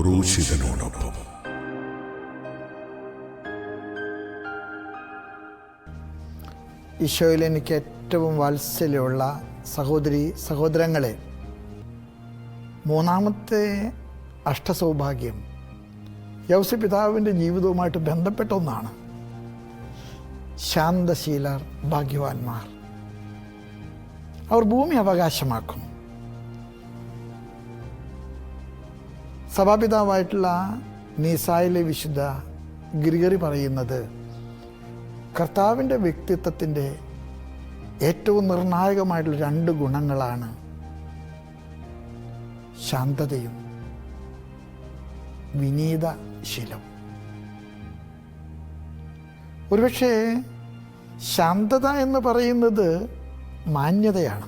ക്രൂശിതനോടൊപ്പം. ഈശോയിൽ എനിക്ക് ഏറ്റവും വാത്സല്യമുള്ള സഹോദരി സഹോദരങ്ങളെ മൂന്നാമത്തെ അഷ്ടസൗഭാഗ്യം യൗസ പിതാവിന്റെ ജീവിതവുമായിട്ട് ബന്ധപ്പെട്ട ഒന്നാണ്. ശാന്തശീലർ ഭാഗ്യവാന്മാർ. അവർ ഭൂമി അവകാശമാക്കും. സഭാപിതാവായിട്ടുള്ള നീസായിലെ വിശുദ്ധ ഗിരിഗറി പറയുന്നത് കർത്താവിന്റെ വ്യക്തിത്വത്തിന്റെ ഏറ്റവും നിർണായകമായിട്ടുള്ള രണ്ട് ഗുണങ്ങളാണ് ശാന്തതയും വിനീത വിനീതശീലം ഒരുപക്ഷേ ശാന്തത എന്ന് പറയുന്നത് മാന്യതയാണ്.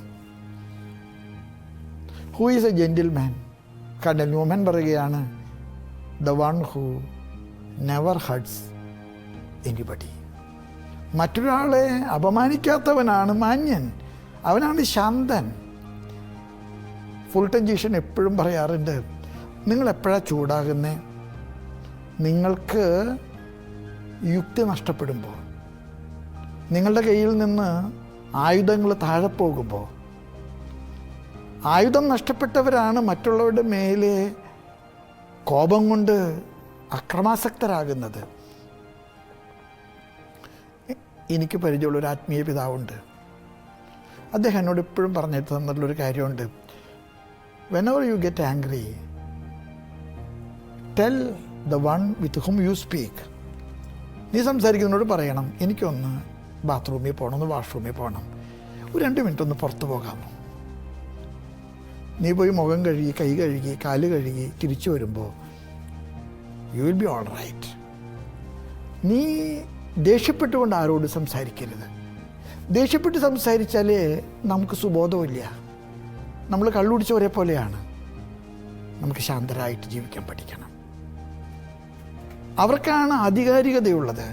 Who is a gentleman cardinal Newman പറയുകയാണ് the one who never hurts anybody മറ്റൊരാളെ അപമാനിക്കാത്തവനാണ് മാന്യൻ. അവനാണ് ശാന്തൻ. ഫുൾട്ടൻ ജീഷൻ എപ്പോഴും പറയാറുണ്ട് നിങ്ങൾ എപ്പോഴാണ് ചൂടാകുന്നേ? നിങ്ങൾക്ക് യുക്തി നഷ്ടപ്പെടുമ്പോൾ നിങ്ങളുടെ കയ്യിൽ നിന്ന് ആയുധങ്ങൾ താഴെ പോകുമ്പോൾ ആയുധം നഷ്ടപ്പെട്ടവരാണ് മറ്റുള്ളവരുടെ മേലെ കോപം കൊണ്ട് അക്രമാസക്തരാകുന്നത്. എനിക്ക് പരിചയമുള്ള ഒരു ആത്മീയ പിതാവുണ്ട്. അദ്ദേഹം എന്നോട് ഇപ്പോഴും പറഞ്ഞിട്ട് തന്നിട്ടുള്ളൊരു കാര്യമുണ്ട്. Whenever you get angry tell the one with whom you speak നീ സംസാരിക്കുന്നതിനോട് പറയണം എനിക്കൊന്ന് ബാത്റൂമിൽ പോകണം ഒന്ന് വാഷ്റൂമിൽ പോകണം. ഒരു രണ്ട് മിനിറ്റ് ഒന്ന് പുറത്ത് പോകാമോ? നീ പോയി മുഖം കഴുകി കൈ കഴുകി കാൽ കഴുകി തിരിച്ചു വരുമ്പോൾ you will be all right നീ ദേഷ്യപ്പെട്ടുകൊണ്ട് ആരോട് സംസാരിക്കരുത്. ദേഷ്യപ്പെട്ട് സംസാരിച്ചാലേ നമുക്ക് സുബോധമില്ല. നമ്മൾ കള്ളുടിച്ചവരെ പോലെയാണ്. നമുക്ക് ശാന്തരായിട്ട് ജീവിക്കാൻ പഠിക്കണം. അവർക്കാണ് ആധികാരികതയുള്ളത്.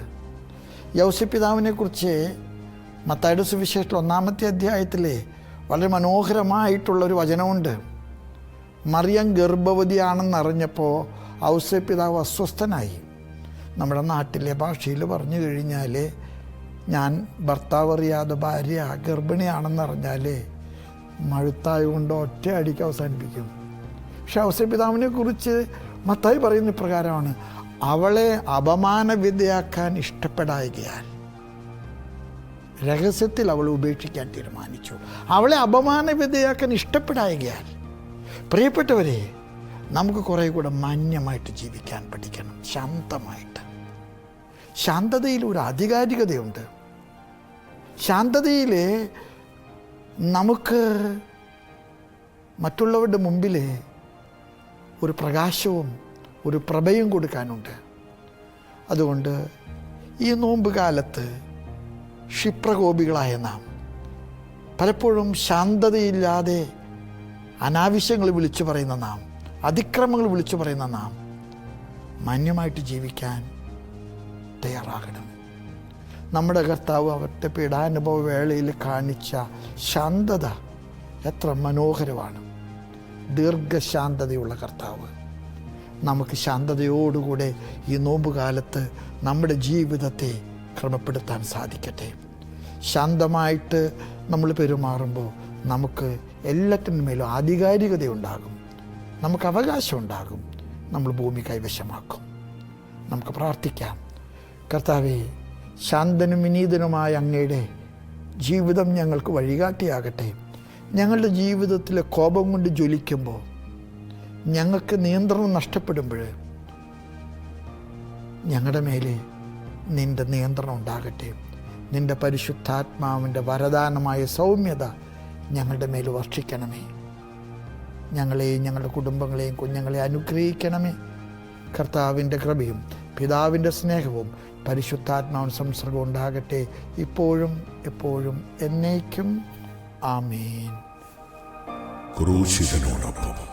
യൗസ്യപിതാവിനെക്കുറിച്ച് കുറിച്ച് മത്തായുടെ സുവിശേഷത്തിൽ ഒന്നാമത്തെ അധ്യായത്തിലെ വളരെ മനോഹരമായിട്ടുള്ളൊരു വചനമുണ്ട്. മറിയം ഗർഭവതിയാണെന്നറിഞ്ഞപ്പോൾ ഔസ പിതാവ് അസ്വസ്ഥനായി. നമ്മുടെ നാട്ടിലെ ഭാഷയിൽ പറഞ്ഞു കഴിഞ്ഞാൽ ഞാൻ ഭർത്താവ് അറിയാതെ ഭാര്യ ഗർഭിണിയാണെന്നറിഞ്ഞാൽ മഴുത്തായ കൊണ്ട് ഒറ്റ അടിക്ക് അവസാനിപ്പിക്കും. പക്ഷെ ഔസ പിതാവിനെ കുറിച്ച് മത്തായി പറയുന്ന പ്രകാരമാണ് അവളെ അപമാനവിധയാക്കാൻ ഇഷ്ടപ്പെടായികയാൽ. രഹസ്യത്തിൽ അവൾ ഉപേക്ഷിക്കാൻ തീരുമാനിച്ചു. അവളെ അപമാനവിധയാക്കാൻ ഇഷ്ടപ്പെടായകയാൽ. പ്രിയപ്പെട്ടവരെ നമുക്ക് കുറേ കൂടെ മാന്യമായിട്ട് ജീവിക്കാൻ പഠിക്കണം. ശാന്തമായിട്ട്. ശാന്തതയിൽ ഒരു ആധികാരികതയുണ്ട്. ശാന്തതയിൽ നമുക്ക് മറ്റുള്ളവരുടെ മുമ്പിൽ ഒരു പ്രകാശവും ഒരു പ്രഭയും കൊടുക്കാനുണ്ട്. അതുകൊണ്ട് ഈ നോമ്പ് കാലത്ത് ക്ഷിപ്രകോപികളായ നാം. പലപ്പോഴും ശാന്തതയില്ലാതെ അനാവശ്യങ്ങൾ വിളിച്ചു പറയുന്ന നാം അതിക്രമങ്ങൾ വിളിച്ചു പറയുന്ന നാം മാന്യമായിട്ട് ജീവിക്കാൻ തയ്യാറാകണം. നമ്മുടെ കർത്താവ് അവരുടെ പീഡാനുഭവ വേളയിൽ കാണിച്ച ശാന്തത എത്ര മനോഹരമാണ്. ദീർഘശാന്തതയുള്ള കർത്താവ്. നമുക്ക് ശാന്തതയോടുകൂടെ ഈ നോമ്പുകാലത്ത് നമ്മുടെ ജീവിതത്തെ ക്രമപ്പെടുത്താൻ സാധിക്കട്ടെ. ശാന്തമായിട്ട് നമ്മൾ പെരുമാറുമ്പോൾ നമുക്ക് എല്ലാറ്റിനുമേലും ആധികാരികതയുണ്ടാകും. നമുക്ക് അവകാശം ഉണ്ടാകും. നമ്മൾ ഭൂമി കൈവശമാക്കും. നമുക്ക് പ്രാർത്ഥിക്കാം. കർത്താവെ ശാന്തനും വിനീതനുമായ അങ്ങയുടെ ജീവിതം ഞങ്ങൾക്ക് വഴികാട്ടിയാകട്ടെ. ഞങ്ങളുടെ ജീവിതത്തിലെ കോപം കൊണ്ട് ജ്വലിക്കുമ്പോൾ ഞങ്ങൾക്ക് നിയന്ത്രണം നഷ്ടപ്പെടുമ്പോൾ ഞങ്ങളുടെ മേലെ നിന്റെ നിയന്ത്രണം ഉണ്ടാകട്ടെ. നിന്റെ പരിശുദ്ധാത്മാവിന്റെ വരദാനമായ സൗമ്യത ഞങ്ങളുടെ മേൽ വർഷിക്കണമേ. ഞങ്ങളെയും ഞങ്ങളുടെ കുടുംബങ്ങളെയും കുഞ്ഞുങ്ങളെ അനുഗ്രഹിക്കണമേ. കർത്താവിന്റെ കൃപയും പിതാവിന്റെ സ്നേഹവും പരിശുദ്ധാത്മാവിൻ സംസർഗവും ഉണ്ടാകട്ടെ ഇപ്പോഴും എപ്പോഴും എന്നേക്കും. ആമേൻ. ക്രൂശിതനോടൊപ്പം